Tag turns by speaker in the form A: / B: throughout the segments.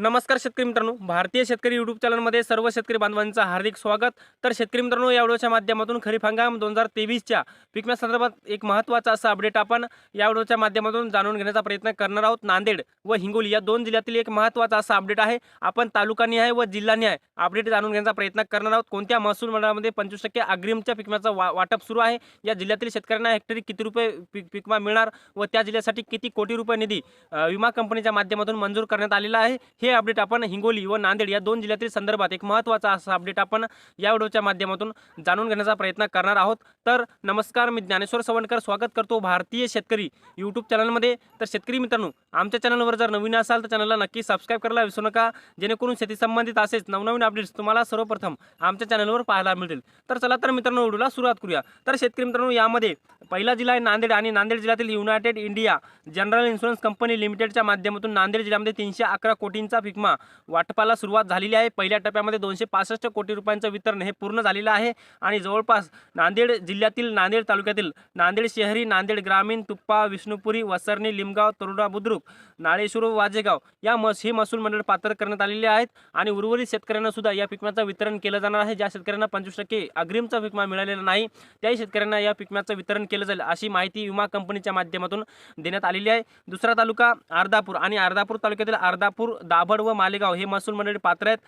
A: नमस्कार शेतकरी मित्रांनो. भारतीय शेतकरी युट्यूब चॅनलमध्ये सर्व शेतकरी बांधवांचं हार्दिक स्वागत. तर शेतकरी मित्रांनो या व्हिडिओच्या माध्यमातून खरीप हंगाम दोन हजार तेवीसच्या पिकम्या संदर्भात एक महत्त्वाचा असा अपडेट आपण या व्हिडिओच्या माध्यमातून जाणून घेण्याचा प्रयत्न करणार आहोत. नांदेड व हिंगोली या दोन जिल्ह्यातील एक महत्त्वाचा असा अपडेट आहे. आपण तालुकानिहाय व जिल्हानिहाय अपडेट जाणून घेण्याचा प्रयत्न करणार आहोत. कोणत्या महसूल मंडळामध्ये पंचवीस टक्के अग्रिमच्या पिकम्याचं वा वाटप सुरू आहे? या जिल्ह्यातील शेतकऱ्यांना हेक्टरी किती रुपये पीक पिकमा मिळणार? व त्या जिल्ह्यासाठी किती कोटी रुपये निधी विमा कंपनीच्या माध्यमातून मंजूर करण्यात आलेला आहे? हे हे अपडेट आपण हिंगोली व नांदेड या दोन जिल्ह्यातील संदर्भात एक महत्त्वाचा असा अपडेट आपण या व्हिडिओच्या माध्यमातून जाणून घेण्याचा प्रयत्न करणार आहोत. तर नमस्कार मी ज्ञानेश्वर सवणकर स्वागत करतो भारतीय शेतकरी यूट्यूब चॅनलमध्ये तर शेतकरी मित्रांनो आमच्या चॅनलवर जर नवीन असाल तर चॅनलला नक्की सबस्क्राईब करायला विसरू नका. जेणेकरून शेती संबंधित असेच नवनवीन अपडेट्स तुम्हाला सर्वप्रथम आमच्या चॅनलवर पाहायला मिळतील. तर चला तर मित्रांनो व्हिडिओला सुरुवात करूया. तर शेतकरी मित्रांनो यामध्ये पहिला जिल्हा आहे नांदेड आणि नांदेड जिल्ह्यातील United India general insurance company लिमिटेडच्या माध्यमातून नांदेड जिल्ह्यामध्ये तीनशे अकरा कोटींचा फिकमा वाटपाला सुरुवात झालेली आहे. पहिल्या टप्प्यामध्ये दोनशे पासष्ट कोटी रुपयांचं वितरण हे पूर्ण झालेलं आहे. आणि जवळपास नांदेड जिल्ह्यातील नांदेड तालुक्यातील नांदेड शहरी नांदेड ग्रामीण तुप्पा विष्णुपुरी वसरणी लिमगाव तरुणा बुद्रुक नाळेश्वर वाजेगाव या मस हे महसूल मंडळ पात्र करण्यात आलेले आहेत. आणि उर्वरित शेतकऱ्यांना सुद्धा या पिकम्याचं वितरण केलं जाणार आहे. ज्या शेतकऱ्यांना पंचवीस टक्के अग्रिमचा पिकमा मिळालेला नाही त्याही शेतकऱ्यांना या पिकम्याचं वितरण केलं जाईल अशी माहिती विमा कंपनीच्या माध्यमातून देण्यात आलेली आहे. दुसरा तालुका अर्धापूर आणि अर्धापूर तालुक्यातील अर्धापूर दाभड व मालेगाव हे महसूल मंडळी पात्र आहेत.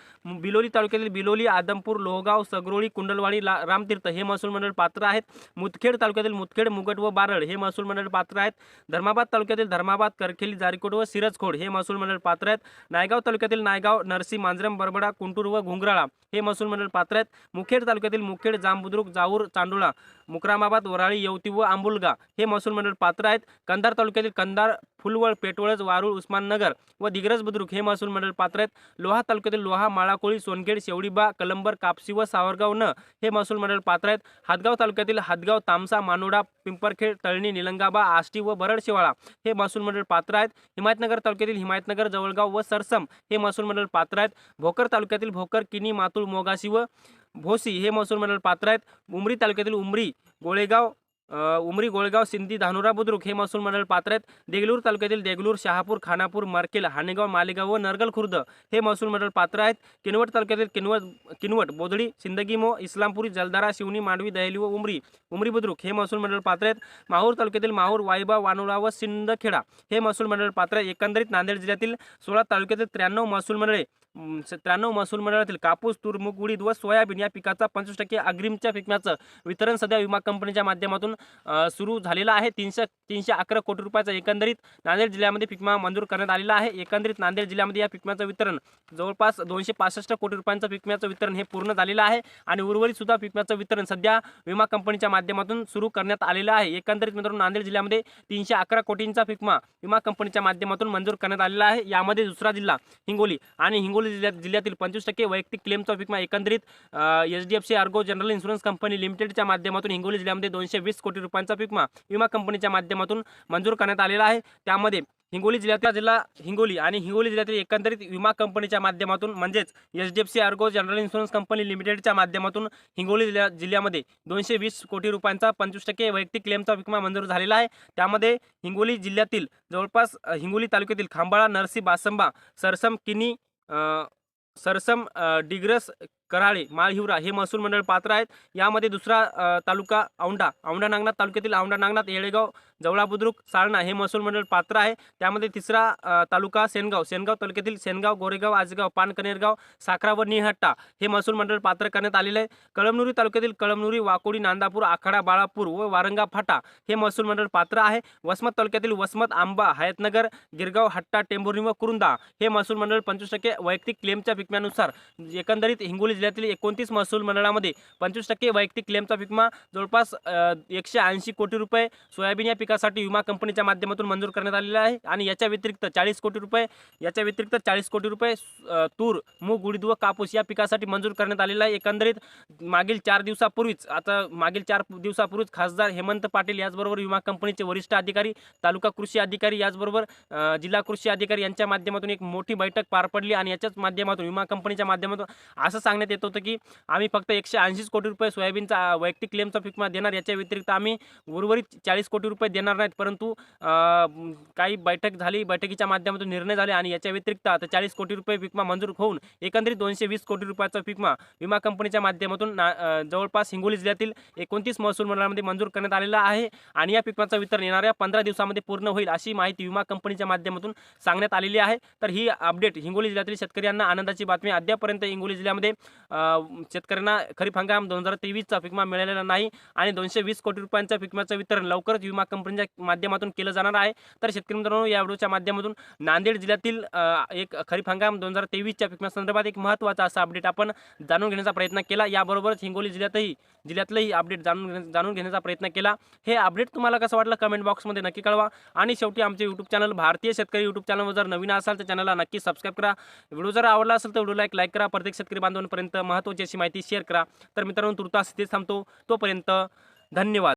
A: बिलोली तालुक्यातील बिलोली आदमपूर लोहगाव सगरोळी कुंडलवाडी ला रामतीर्थ हे महसूल मंडळ पात्र आहेत. मुदखेड तालुक्यातील मुदखेड मुगट व बारळ हे महसूल मंडळ पात्र आहेत. धर्माबाद तालुक्यातील धर्माबाद करखेली जारीकोट व सिरजखोड हे महसूल मंडळ पात्र आहेत. नायगाव तालुक्यातील नायगाव नरसी मांजरम बरबडा कुंटूर व घुंगराळा हे महसूल मंडळ पात्र आहेत. मुखेड तालुक्यातील मुखेड जांबुद्रुक जाऊर चांडोळा मुक्रामाबाद वराळी येवती व आंबुलगा हे महसूल मंडळ पात्र आहेत. कंधार तालुक्यातील कंधार फुलवळ पेटवळज वारुळ उस्माननगर व दिग्रज बुद्रुक हे महसूल मंडळ पात्र आहेत. लोहा तालुक्यातील लोहा माळाकोळी सोनखेड शेवडीबा कलंबर कापसी व सावरगाव न हे महसूल मंडळ पात्र आहेत. हातगाव तालुक्यातील हातगाव तामसा मानोडा पिंपरखेड तळणी निलंगाबा आष्टी व बरड शिवाळा हे महसूल मंडळ पात्र आहेत. हिमायतनगर तालुक्यातील हिमायतनगर जवळगाव व सरसम हे महसूल मंडळ पात्र आहेत. भोकर तालुक्यातील भोकर किनी मातुळ मोगाशी व भोसी हे महसूल मंडळ पात्र आहेत. उमरी तालुक्यातील उमरी गोळेगाव उमरी गोळगाव सिंधी धानुरा बुद्रुक हे महसूल मंडळ पात्र आहेत. देगलूर तालुक्यातील देगलूर शहापूर खानापूर मार्केल हाणेगाव मालेगाव व नरगल खुर्द हे महसूल मंडळ पात्र आहेत. किनवट तालुक्यातील किनवट किनवट बोदडी सिंदगीमो इस्लामपुरी जलदारा शिवनी मांडवी दहेली व उमरी उमरी बुद्रुक हे महसूल मंडळ पात्र आहेत. माहूर तालुक्यातील माहूर वायबा वानोळा व सिंदखेडा हे महसूल मंडळ पात्र आहे एकंदरीत नांदेड जिल्ह्यातील सोळा तालुक्यातील त्र्याण्णव महसूल मंडळे त्र्याण्णव महसूल मंडळातील कापूस तूर मूग उडीद व सोयाबीन या पिकाचा पंचवीस टक्के अग्रिमच्या पिकम्याचं वितरण सध्या विमा कंपनीच्या माध्यमातून सुरू झालेला आहे. तीनशे तीनशे अकरा कोटी रुपयाचा एकंदरीत नांदेड जिल्ह्यामध्ये पिकमा मंजूर करण्यात आलेला आहे. एकंदरीत नांदेड जिल्ह्यामध्ये या पिकम्याचं वितरण जवळपास दोनशे पासष्ट कोटी रुपयांचं पिकम्याचं वितरण हे पूर्ण झालेलं आहे आणि उर्वरित सुद्धा पिकम्याचं वितरण सध्या विमा कंपनीच्या माध्यमातून सुरू करण्यात आलेलं आहे. एकंदरीत मित्रांनो नांदेड जिल्ह्यामध्ये तीनशे अकरा कोटींचा पिकमा विमा कंपनीच्या माध्यमातून मंजूर करण्यात आलेला आहे. यामध्ये दुसरा जिल्हा हिंगोली आणि हिंगोली जिल्ह्यात जिल्ह्यातील पंचवीस टक्के वैयक्तिक क्लेमचा पिकमा एकंदरीत H D F C Ergo general insurance company लिमिटेडच्या माध्यमातून हिंगोली जिल्ह्यामध्ये दोनशे वीस कोटी कोटी रुपयांचा पीक विमा कंपनीच्या माध्यमातून मंजूर करण्यात आलेला आहे. त्यामध्ये हिंगोली जिल्ह्यातील जिल्हा हिंगोली आणि हिंगोली जिल्ह्यातील एकंदरीत विमा कंपनीच्या माध्यमातून म्हणजेच H D F C Ergo general insurance company लिमिटेडच्या माध्यमातून हिंगोली जिल्ह्या जिल्ह्यामध्ये दोनशे वीस कोटी रुपयांचा पंचवीस टक्के वैयक्तिक क्लेमचा विमा मंजूर झालेला आहे. त्यामध्ये हिंगोली जिल्ह्यातील जवळपास हिंगोली तालुक्यातील खांबाळा नरसी बासंबा सरसम किनी सरसम डिग्रस कराळे माळहिवरा हे महसूल मंडळ पात्र आहेत. यामध्ये दुसरा तालुका औंढा औंढा नागनाथ तालुक्यातील औंढा नागनाथ येळेगाव जवळा बुद्रुक साळणा हे महसूल मंडळ पात्र आहे. त्यामध्ये तिसरा तालुका सेनगाव सेनगाव तालुक्यातील सेनगाव गोरेगाव आजगाव पानकनेरगाव साखरा व निहट्टा हे महसूल मंडळ पात्र करण्यात आलेले आहे. कळमनुरी तालुक्यातील कळमनुरी वाकोडी नांदापूर आखाडा बाळापूर व वारंगा फाटा हे महसूल मंडळ पात्र आहे. वसमत तालुक्यातील वसमत आंबा हयातनगर गिरगाव हट्टा टेंभुर्णी व कुरुंदा हे महसूल मंडळ पंचवीस टक्के वैयक्तिक क्लेमच्या पिकम्यानुसार एकंदरीत हिंगोली जिल्ह्यातील एकोणतीस महसूल मंडळामध्ये पंचवीस टक्के वैयक्तिक क्लेमचा विमा जवळपास एकशे ऐंशी कोटी रुपये सोयाबीन या पिकासाठी विमा कंपनीच्या माध्यमातून मंजूर करण्यात आलेला आहे आणि याच्या व्यतिरिक्त चाळीस कोटी रुपये याच्या व्यतिरिक्त चाळीस कोटी रुपये तूर मूग उडीद व कापूस या पिकासाठी मंजूर करण्यात आलेला आहे. एकंदरीत मागील चार दिवसापूर्वीच आता मागील चार दिवसापूर्वीच खासदार हेमंत पाटील याचबरोबर विमा कंपनीचे वरिष्ठ अधिकारी तालुका कृषी अधिकारी याचबरोबर जिल्हा कृषी अधिकारी यांच्या माध्यमातून एक मोठी बैठक पार पडली आणि याच्याच माध्यमातून विमा कंपनीच्या माध्यमातून असं सांगण्यात सांगण्यात येत होतं की आम्ही फक्त एकशे ऐंशीच कोटी रुपये सोयाबीनचा वैयक्तिक क्लेमचा पिकमा देणार याच्या व्यतिरिक्त आम्ही उर्वरित चाळीस कोटी रुपये देणार नाहीत. परंतु काही बैठक झाली बैठकीच्या माध्यमातून निर्णय झाले आणि याच्या व्यतिरिक्त आता चाळीस कोटी रुपये पीक मंजूर होऊन एकंदरीत दोनशे वीस कोटी रुपयाचा पीक विमा कंपनीच्या माध्यमातून ना जवळपास हिंगोली जिल्ह्यातील एकोणतीस महसूल मंडळामध्ये मंजूर करण्यात आलेला आहे आणि या पिकमाचं वितरण येणाऱ्या पंधरा दिवसामध्ये पूर्ण होईल अशी माहिती विमा कंपनीच्या माध्यमातून सांगण्यात आलेली आहे. तर ही अपडेट हिंगोली जिल्ह्यातील शेतकऱ्यांना आनंदाची बातमी. अद्यापर्यंत हिंगोली जिल्ह्यामध्ये शेतकऱ्यांना खरीप हंगाम दोन हजार तेवीसचा पिकमा मिळालेला नाही आणि दोनशे वीस कोटी रुपयांच्या पिकमाचं वितरण लवकरच विमा कंपनीच्या माध्यमातून केलं जाणार आहे. तर शेतकरी मित्रांनो या व्हिडिओच्या माध्यमातून नांदेड जिल्ह्यातील एक खरीप हंगाम दोन हजार तेवीसच्या पिकम्यासंदर्भात एक महत्त्वाचा असा अपडेट आपण जाणून घेण्याचा प्रयत्न केला. याबरोबरच हिंगोली जिल्ह्यातही जिल्ह्यातलंही अपडेट जाणून घेण्या जाणून घेण्याचा प्रयत्न केला. हे अपडेट तुम्हाला कसं वाटलं? कमेंट बॉक्समध्ये नक्की कळवा. आणि शेवटी आमचे यूट्यूब चॅनल भारतीय शेतकरी यूट्यूब चॅनलवर जर नवीन असाल तर चॅनलला नक्की सबस्क्राईब करा. व्हिडिओ जर आवडला असेल तर व्हिडिओला एक लाईक करा. प्रत्येक शेतकरी बांधवांपर्यंत महत्त्वाची अशी माहिती शेअर करा. तर मित्रांनो तुर्तास इथेच थांबतो. तोपर्यंत धन्यवाद.